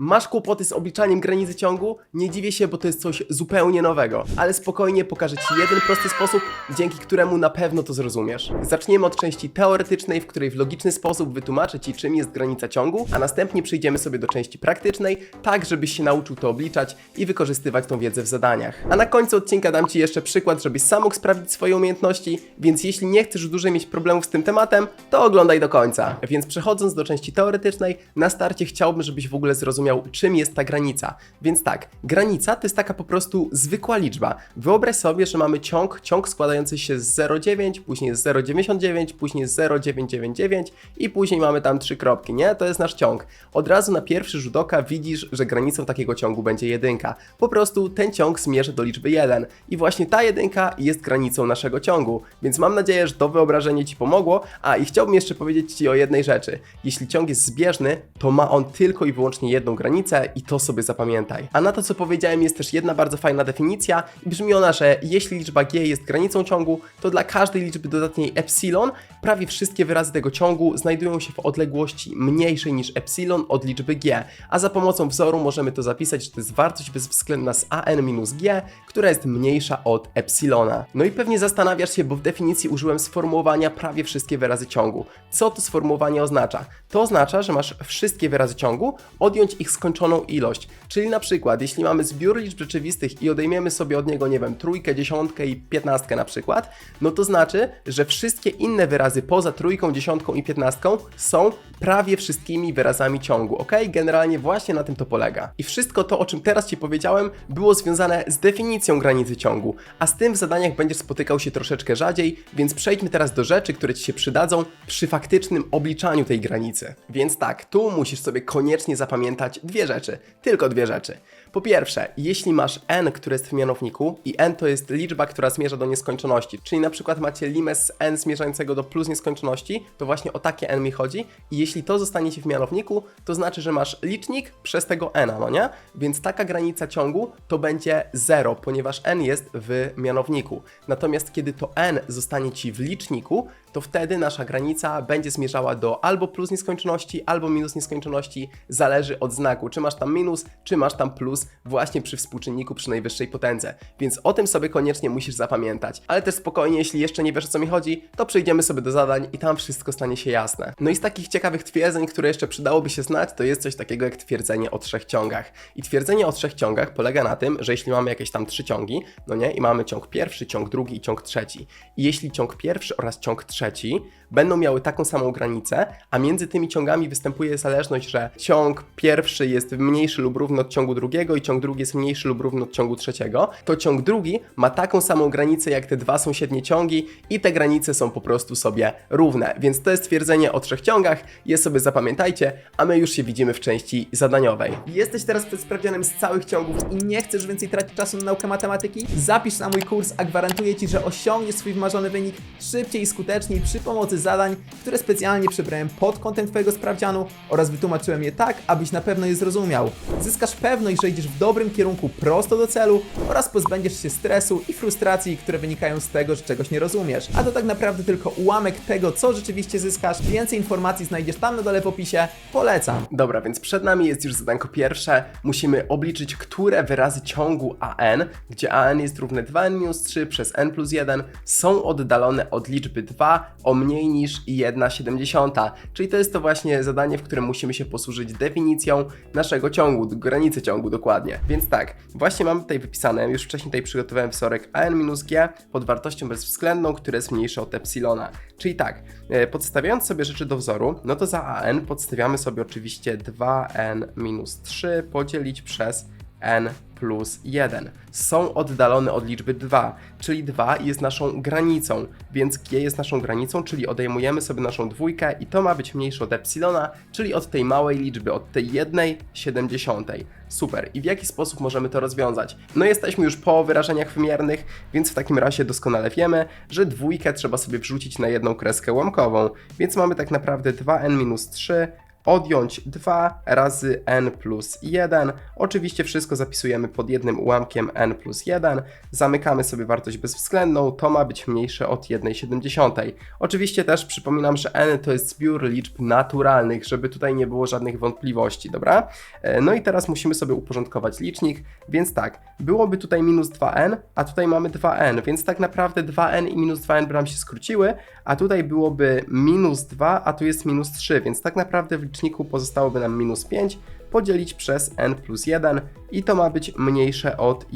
Masz kłopoty z obliczaniem granicy ciągu? Nie dziwię się, bo to jest coś zupełnie nowego. Ale spokojnie pokażę Ci jeden prosty sposób, dzięki któremu na pewno to zrozumiesz. Zaczniemy od części teoretycznej, w której w logiczny sposób wytłumaczę Ci, czym jest granica ciągu, a następnie przejdziemy sobie do części praktycznej, tak żebyś się nauczył to obliczać i wykorzystywać tą wiedzę w zadaniach. A na końcu odcinka dam Ci jeszcze przykład, żebyś sam mógł sprawdzić swoje umiejętności, więc jeśli nie chcesz dłużej mieć problemów z tym tematem, to oglądaj do końca. Więc przechodząc do części teoretycznej, na starcie chciałbym, żebyś w ogóle zrozumiał, czym jest ta granica. Więc tak, granica to jest taka po prostu zwykła liczba. Wyobraź sobie, że mamy ciąg, ciąg składający się z 0,9, później z 0,99, później z 0,999 i później mamy tam trzy kropki, nie? To jest nasz ciąg. Od razu na pierwszy rzut oka widzisz, że granicą takiego ciągu będzie jedynka. Po prostu ten ciąg zmierza do liczby 1 i właśnie ta jedynka jest granicą naszego ciągu. Więc mam nadzieję, że to wyobrażenie Ci pomogło. A i chciałbym jeszcze powiedzieć Ci o jednej rzeczy. Jeśli ciąg jest zbieżny, to ma on tylko i wyłącznie jedną granicę i to sobie zapamiętaj. A na to, co powiedziałem, jest też jedna bardzo fajna definicja i brzmi ona, że jeśli liczba g jest granicą ciągu, to dla każdej liczby dodatniej epsilon prawie wszystkie wyrazy tego ciągu znajdują się w odległości mniejszej niż epsilon od liczby g, a za pomocą wzoru możemy to zapisać, że to jest wartość bezwzględna z an minus g, która jest mniejsza od epsilona. No i pewnie zastanawiasz się, bo w definicji użyłem sformułowania prawie wszystkie wyrazy ciągu. Co to sformułowanie oznacza? To oznacza, że masz wszystkie wyrazy ciągu, odjąć ich skończoną ilość. Czyli na przykład, jeśli mamy zbiór liczb rzeczywistych i odejmiemy sobie od niego, nie wiem, trójkę, dziesiątkę i piętnastkę na przykład, no to znaczy, że wszystkie inne wyrazy poza trójką, dziesiątką i piętnastką są prawie wszystkimi wyrazami ciągu, ok? Generalnie właśnie na tym to polega. I wszystko to, o czym teraz Ci powiedziałem, było związane z definicją granicy ciągu, a z tym w zadaniach będziesz spotykał się troszeczkę rzadziej, więc przejdźmy teraz do rzeczy, które Ci się przydadzą przy faktycznym obliczaniu tej granicy. Więc tak, tu musisz sobie koniecznie zapamiętać dwie rzeczy, tylko dwie rzeczy. Po pierwsze, jeśli masz n, które jest w mianowniku i n to jest liczba, która zmierza do nieskończoności, czyli na przykład macie limes n zmierzającego do plus nieskończoności, to właśnie o takie n mi chodzi i jeśli to zostanie Ci w mianowniku, to znaczy, że masz licznik przez tego n, no nie? Więc taka granica ciągu to będzie 0, ponieważ n jest w mianowniku. Natomiast kiedy to n zostanie Ci w liczniku, to wtedy nasza granica będzie zmierzała do albo plus nieskończoności, albo minus nieskończoności, zależy od znaku, czy masz tam minus, czy masz tam plus właśnie przy współczynniku przy najwyższej potędze. Więc o tym sobie koniecznie musisz zapamiętać. Ale też spokojnie, jeśli jeszcze nie wiesz o co mi chodzi, to przejdziemy sobie do zadań i tam wszystko stanie się jasne. No i z takich ciekawych twierdzeń, które jeszcze przydałoby się znać, to jest coś takiego jak twierdzenie o trzech ciągach. I twierdzenie o trzech ciągach polega na tym, że jeśli mamy jakieś tam trzy ciągi, no nie, i mamy ciąg pierwszy, ciąg drugi i ciąg trzeci. I jeśli ciąg pierwszy oraz ciąg trzeci będą miały taką samą granicę, a między tymi ciągami występuje zależność, że ciąg pierwszy jest mniejszy lub równy od ciągu drugiego i ciąg drugi jest mniejszy lub równy od ciągu trzeciego, to ciąg drugi ma taką samą granicę jak te dwa sąsiednie ciągi i te granice są po prostu sobie równe. Więc to jest twierdzenie o trzech ciągach, je sobie zapamiętajcie, a my już się widzimy w części zadaniowej. Jesteś teraz przed sprawdzianem z całych ciągów i nie chcesz więcej tracić czasu na naukę matematyki? Zapisz na mój kurs, a gwarantuję Ci, że osiągniesz swój wymarzony wynik szybciej i skuteczniej przy pomocy zadań, które specjalnie przybrałem pod kątem Twojego sprawdzianu oraz wytłumaczyłem je tak, abyś na pewno je zrozumiał. Zyskasz pewność, że idziesz w dobrym kierunku prosto do celu oraz pozbędziesz się stresu i frustracji, które wynikają z tego, że czegoś nie rozumiesz. A to tak naprawdę tylko ułamek tego, co rzeczywiście zyskasz. Więcej informacji znajdziesz tam na dole w opisie. Polecam. Dobra, więc przed nami jest już zadanko pierwsze. Musimy obliczyć, które wyrazy ciągu AN, gdzie AN jest równe 2n-3 przez n plus 1, są oddalone od liczby 2 o mniej niż 1,7. Czyli to jest to właśnie zadanie, w którym musimy się posłużyć definicją naszego ciągu, granicy ciągu dokładnie. Więc tak, właśnie mamy tutaj wypisane, już wcześniej tutaj przygotowałem wzorek AN minus G pod wartością bezwzględną, która jest mniejsza od epsilona. Czyli tak, e, podstawiając sobie rzeczy do wzoru, no to za AN podstawiamy sobie oczywiście 2n minus 3 podzielić przez n plus 1. Są oddalone od liczby 2, czyli 2 jest naszą granicą, więc g jest naszą granicą, czyli odejmujemy sobie naszą dwójkę i to ma być mniejsze od epsilona, czyli od tej małej liczby, od tej 1,7. Super. I w jaki sposób możemy to rozwiązać? No jesteśmy już po wyrażeniach wymiernych, więc w takim razie doskonale wiemy, że dwójkę trzeba sobie wrzucić na jedną kreskę łamkową, więc mamy tak naprawdę 2n minus 3 odjąć 2 razy n plus 1. Oczywiście wszystko zapisujemy pod jednym ułamkiem n plus 1. Zamykamy sobie wartość bezwzględną, to ma być mniejsze od 1,7. Oczywiście też przypominam, że n to jest zbiór liczb naturalnych, żeby tutaj nie było żadnych wątpliwości, dobra? E, No i teraz musimy sobie uporządkować licznik, więc tak, byłoby tutaj minus 2n, a tutaj mamy 2n, więc tak naprawdę 2n i minus 2n by nam się skróciły, a tutaj byłoby minus 2, a tu jest minus 3, więc tak naprawdę w liczniku pozostałoby nam minus 5 podzielić przez n plus 1 i to ma być mniejsze od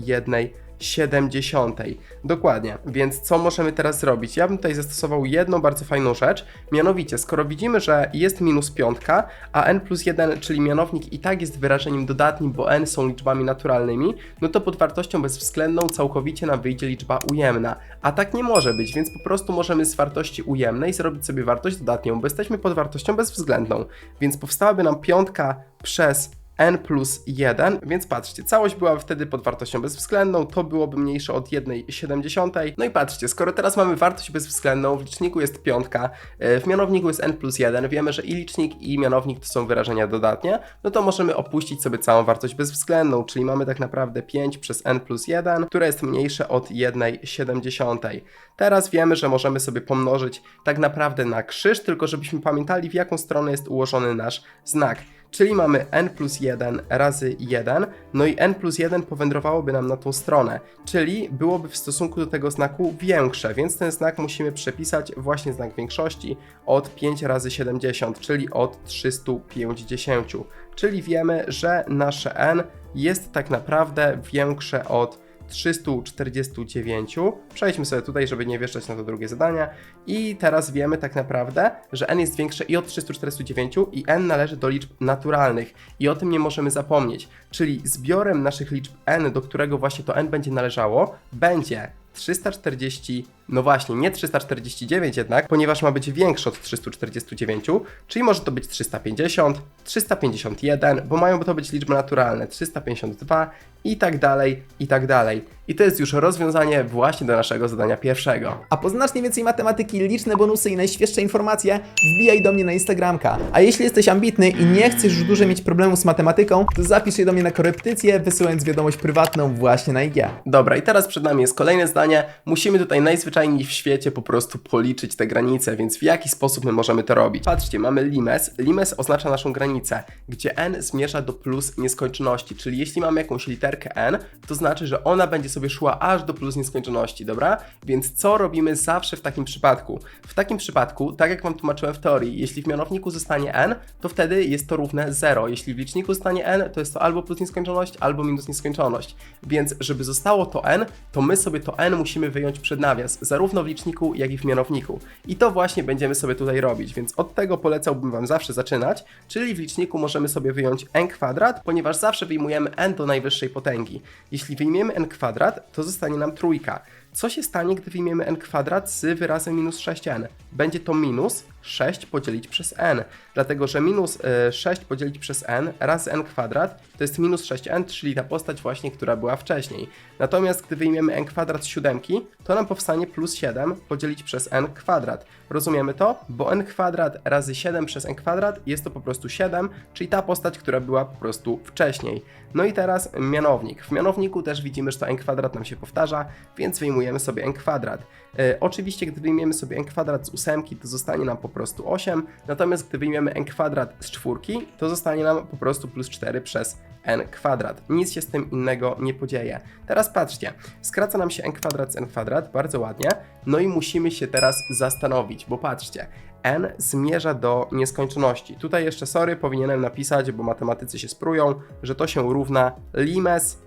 1,7. Dokładnie, więc co możemy teraz zrobić? Ja bym tutaj zastosował jedną bardzo fajną rzecz, mianowicie skoro widzimy, że jest minus piątka, a n plus 1, czyli mianownik i tak jest wyrażeniem dodatnim, bo n są liczbami naturalnymi, no to pod wartością bezwzględną całkowicie nam wyjdzie liczba ujemna, a tak nie może być, więc po prostu możemy z wartości ujemnej zrobić sobie wartość dodatnią, bo jesteśmy pod wartością bezwzględną, więc powstałaby nam piątka przez n plus 1, więc patrzcie, całość była wtedy pod wartością bezwzględną, to byłoby mniejsze od 1,7. No i patrzcie, skoro teraz mamy wartość bezwzględną, w liczniku jest piątka, e, w mianowniku jest n plus 1, wiemy, że i licznik i mianownik to są wyrażenia dodatnie, no to możemy opuścić sobie całą wartość bezwzględną, czyli mamy tak naprawdę 5 przez n plus 1, które jest mniejsze od 1,7. Teraz wiemy, że możemy sobie pomnożyć tak naprawdę na krzyż, tylko żebyśmy pamiętali w jaką stronę jest ułożony nasz znak. Czyli mamy n plus 1 razy 1, no i n plus 1 powędrowałoby nam na tą stronę, czyli byłoby w stosunku do tego znaku większe, więc ten znak musimy przepisać właśnie znak większości od 5 razy 70, czyli od 350. Czyli wiemy, że nasze n jest tak naprawdę większe od 349. Przejdźmy sobie tutaj, żeby nie wjeżdżać na to drugie zadanie. I teraz wiemy tak naprawdę, że n jest większe i od 349 i n należy do liczb naturalnych. I o tym nie możemy zapomnieć. Czyli zbiorem naszych liczb n, do którego właśnie to n będzie należało, będzie 340, no właśnie, nie 349 jednak, ponieważ ma być większe od 349, czyli może to być 350, 351, bo mają to być liczby naturalne, 352 i tak dalej, i tak dalej. I to jest już rozwiązanie właśnie do naszego zadania pierwszego. A po znacznie więcej matematyki, liczne bonusy i najświeższe informacje wbijaj do mnie na Instagramka. A jeśli jesteś ambitny i nie chcesz już dłużej mieć problemu z matematyką, to zapisz się do mnie na korepetycję, wysyłając wiadomość prywatną właśnie na IG. Dobra, i teraz przed nami jest kolejne zdanie. Musimy tutaj najzwyczajniej w świecie po prostu policzyć te granice, więc w jaki sposób my możemy to robić? Patrzcie, mamy limes. Limes oznacza naszą granicę, gdzie n zmierza do plus nieskończoności, czyli jeśli mamy jakąś literkę n, to znaczy, że ona będzie sobie szła aż do plus nieskończoności, dobra? Więc co robimy zawsze w takim przypadku? W takim przypadku, tak jak Wam tłumaczyłem w teorii, jeśli w mianowniku zostanie n, to wtedy jest to równe 0. Jeśli w liczniku zostanie n, to jest to albo plus nieskończoność, albo minus nieskończoność. Więc żeby zostało to n, to my sobie to n musimy wyjąć przed nawias, zarówno w liczniku, jak i w mianowniku. I to właśnie będziemy sobie tutaj robić, więc od tego polecałbym Wam zawsze zaczynać, czyli w liczniku możemy sobie wyjąć n kwadrat, ponieważ zawsze wyjmujemy n do najwyższej potęgi. Jeśli wyjmiemy n kwadrat, to zostanie nam trójka. Co się stanie, gdy wyjmiemy n kwadrat z wyrazem minus 6n? Będzie to minus 6 podzielić przez n, dlatego że minus e, 6 podzielić przez n razy n kwadrat to jest minus 6n, czyli ta postać właśnie, która była wcześniej. Natomiast gdy wyjmiemy n kwadrat z siódemki, to nam powstanie plus 7 podzielić przez n kwadrat. Rozumiemy to? Bo n kwadrat razy 7 przez n kwadrat jest to po prostu 7, czyli ta postać, która była po prostu wcześniej. No i teraz mianownik. W mianowniku też widzimy, że to n kwadrat nam się powtarza, więc wyjmujemy sobie n kwadrat. E, oczywiście, gdy wyjmiemy sobie n kwadrat z ósemki, to zostanie nam po prostu 8, natomiast gdy wyjmiemy n kwadrat z czwórki, to zostanie nam po prostu plus 4 przez n kwadrat. Nic się z tym innego nie podzieje. Teraz patrzcie, skraca nam się n kwadrat z n kwadrat, bardzo ładnie, no i musimy się teraz zastanowić, bo patrzcie, n zmierza do nieskończoności. Tutaj jeszcze, sorry, powinienem napisać, bo matematycy się sprują, że to się równa limes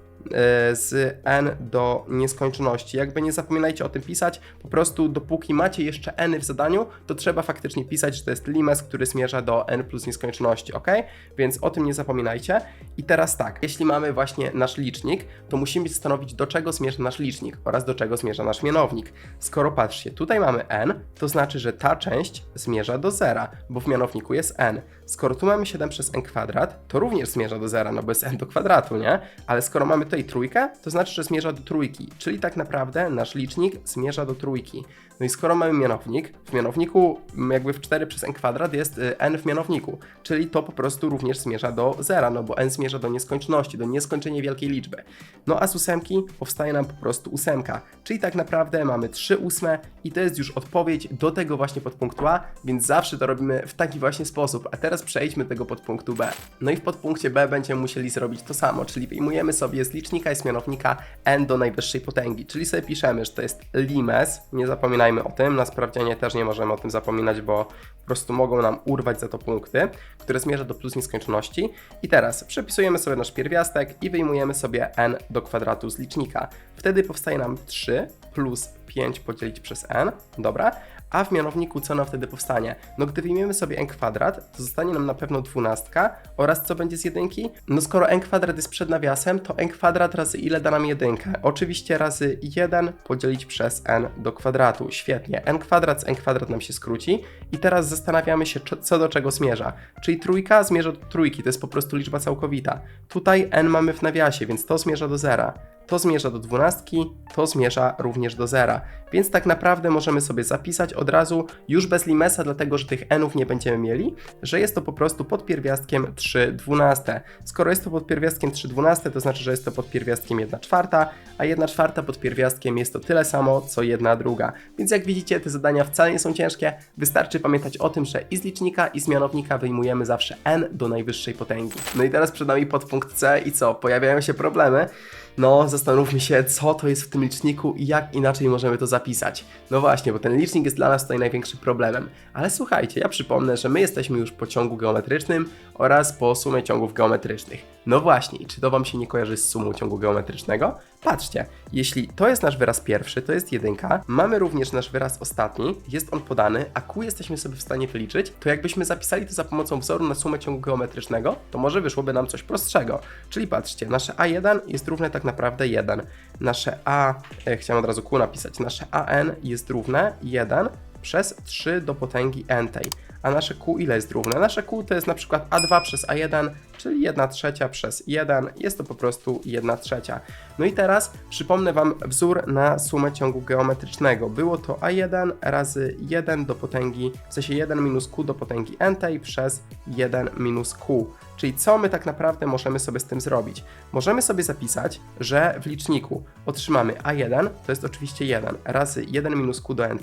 z n do nieskończoności. Jakby nie zapominajcie o tym pisać, po prostu dopóki macie jeszcze n w zadaniu, to trzeba faktycznie pisać, że to jest limes, który zmierza do n plus nieskończoności, ok? Więc o tym nie zapominajcie. I teraz tak, jeśli mamy właśnie nasz licznik, to musimy zastanowić, do czego zmierza nasz licznik oraz do czego zmierza nasz mianownik. Skoro patrzcie, tutaj mamy n, to znaczy, że ta część zmierza do zera, bo w mianowniku jest n. Skoro tu mamy 7 przez n kwadrat, to również zmierza do zera, no bo jest n do kwadratu, nie? Ale skoro mamy tutaj trójkę, to znaczy, że zmierza do trójki, czyli tak naprawdę nasz licznik zmierza do trójki. No i skoro mamy mianownik, w mianowniku jakby w 4 przez n kwadrat jest y, n w mianowniku, czyli to po prostu również zmierza do zera, no bo n zmierza do nieskończoności, do nieskończenie wielkiej liczby. No a z ósemki powstaje nam po prostu ósemka, czyli tak naprawdę mamy 3 ósme i to jest już odpowiedź do tego właśnie podpunktu A, więc zawsze to robimy w taki właśnie sposób. A teraz przejdźmy do tego podpunktu B. No i w podpunkcie B będziemy musieli zrobić to samo, czyli wyjmujemy sobie z licznika i z mianownika n do najwyższej potęgi, czyli sobie piszemy, że to jest limes, nie zapominajmy o tym, na sprawdzianie też nie możemy o tym zapominać, bo po prostu mogą nam urwać za to punkty, które zmierza do plus nieskończoności. I teraz przepisujemy sobie nasz pierwiastek i wyjmujemy sobie n do kwadratu z licznika. Wtedy powstaje nam 3 plus 5 podzielić przez n, dobra? A w mianowniku co nam wtedy powstanie? No gdy wyjmiemy sobie n kwadrat, to zostanie nam na pewno dwunastka oraz co będzie z jedynki? No skoro n kwadrat jest przed nawiasem, to n kwadrat razy ile da nam jedynkę? Oczywiście razy 1 podzielić przez n do kwadratu. Świetnie. n kwadrat z n kwadrat nam się skróci i teraz zastanawiamy się co do czego zmierza. Czyli trójka zmierza do trójki, to jest po prostu liczba całkowita. Tutaj n mamy w nawiasie, więc to zmierza do zera. To zmierza do dwunastki, to zmierza również do zera. Więc tak naprawdę możemy sobie zapisać od razu, już bez limesa, dlatego że tych nów nie będziemy mieli, że jest to po prostu pod pierwiastkiem 3 dwunaste. Skoro jest to pod pierwiastkiem 3 dwunaste, to znaczy, że jest to pod pierwiastkiem 1 czwarta, a 1 czwarta pod pierwiastkiem jest to tyle samo, co 1 druga. Więc jak widzicie, te zadania wcale nie są ciężkie, wystarczy pamiętać o tym, że i z licznika, i z mianownika wyjmujemy zawsze n do najwyższej potęgi. No i teraz przed nami podpunkt C i co? Pojawiają się problemy. No, zastanówmy się, co to jest w tym liczniku i jak inaczej możemy to zapisać. No właśnie, bo ten licznik jest dla nas tutaj największym problemem. Ale słuchajcie, ja przypomnę, że my jesteśmy już po ciągu geometrycznym oraz po sumie ciągów geometrycznych. No właśnie, czy to Wam się nie kojarzy z sumą ciągu geometrycznego? Patrzcie, jeśli to jest nasz wyraz pierwszy, to jest jedynka, mamy również nasz wyraz ostatni, jest on podany, a Q jesteśmy sobie w stanie wyliczyć, to jakbyśmy zapisali to za pomocą wzoru na sumę ciągu geometrycznego, to może wyszłoby nam coś prostszego. Czyli patrzcie, nasze A1 jest równe tak naprawdę 1. Nasze A, e, chciałem od razu Q napisać, nasze AN jest równe 1 przez 3 do potęgi n tej. A nasze Q ile jest równe? Nasze Q to jest na przykład A2 przez A1, czyli 1 trzecia przez 1, jest to po prostu 1 trzecia. No i teraz przypomnę Wam wzór na sumę ciągu geometrycznego. Było to A1 razy 1 do potęgi, w sensie 1 minus Q do potęgi n przez 1 minus Q. Czyli co my tak naprawdę możemy sobie z tym zrobić? Możemy sobie zapisać, że w liczniku otrzymamy A1, to jest oczywiście 1, razy 1 minus Q do n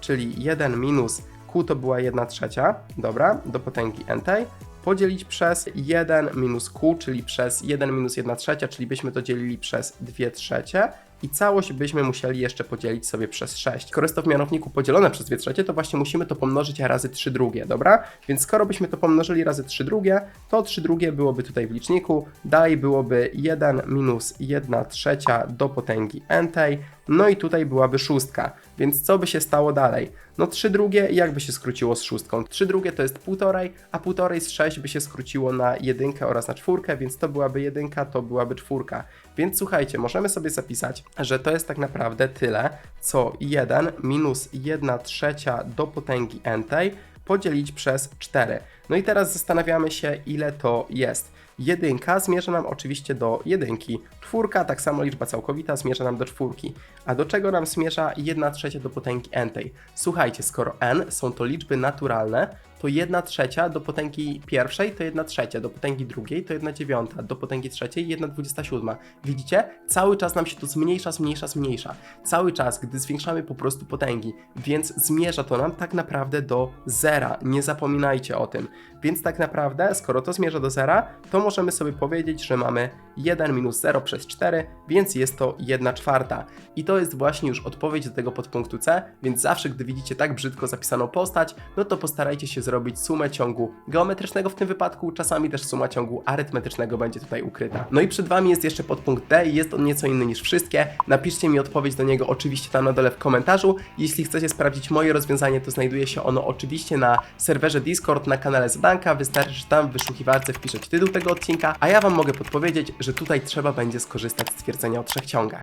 czyli 1 minus To była 1 trzecia, dobra, do potęgi n tej, podzielić przez 1 minus Q, czyli przez 1 minus 1 trzecia, czyli byśmy to dzielili przez 2 trzecie i całość byśmy musieli jeszcze podzielić sobie przez 6. Skoro jest to w mianowniku podzielone przez 2 trzecie, to właśnie musimy to pomnożyć razy 3 drugie, dobra? Więc skoro byśmy to pomnożyli razy 3 drugie, to 3 drugie byłoby tutaj w liczniku, dalej byłoby 1 minus 1 trzecia do potęgi n tej, no i tutaj byłaby szóstka. Więc co by się stało dalej? No 3 drugie jak by się skróciło z szóstką? 3 drugie to jest półtorej, a półtorej z 6 by się skróciło na jedynkę oraz na czwórkę, więc to byłaby jedynka, to byłaby czwórka. Więc słuchajcie, możemy sobie zapisać, że to jest tak naprawdę tyle, co 1 minus 1 trzecia do potęgi n podzielić przez 4. No i teraz zastanawiamy się, ile to jest. Jedynka zmierza nam oczywiście do jedynki. Czwórka, tak samo liczba całkowita, zmierza nam do czwórki. A do czego nam zmierza 1 trzecia do potęgi n tej? Słuchajcie, skoro n są to liczby naturalne, to 1 trzecia do potęgi pierwszej to 1 trzecia, do potęgi drugiej to 1 dziewiąta, do potęgi trzeciej 1 dwudziesta siódma. Widzicie? Cały czas nam się to zmniejsza, zmniejsza, zmniejsza. Cały czas, gdy zwiększamy po prostu potęgi, więc zmierza to nam tak naprawdę do zera. Nie zapominajcie o tym. Więc tak naprawdę, skoro to zmierza do zera, to możemy sobie powiedzieć, że mamy 1 minus 0 przez 4, więc jest to 1 czwarta. I to jest właśnie już odpowiedź do tego podpunktu C, więc zawsze, gdy widzicie tak brzydko zapisaną postać, no to postarajcie się zrobić sumę ciągu geometrycznego w tym wypadku, czasami też suma ciągu arytmetycznego będzie tutaj ukryta. No i przed Wami jest jeszcze podpunkt D i jest on nieco inny niż wszystkie. Napiszcie mi odpowiedź do niego oczywiście tam na dole w komentarzu. Jeśli chcecie sprawdzić moje rozwiązanie, to znajduje się ono oczywiście na serwerze Discord na kanale Zadanka. Wystarczy, że tam w wyszukiwarce wpiszecie tytuł tego odcinka, a ja Wam mogę podpowiedzieć, że tutaj trzeba będzie skorzystać z twierdzenia o trzech ciągach.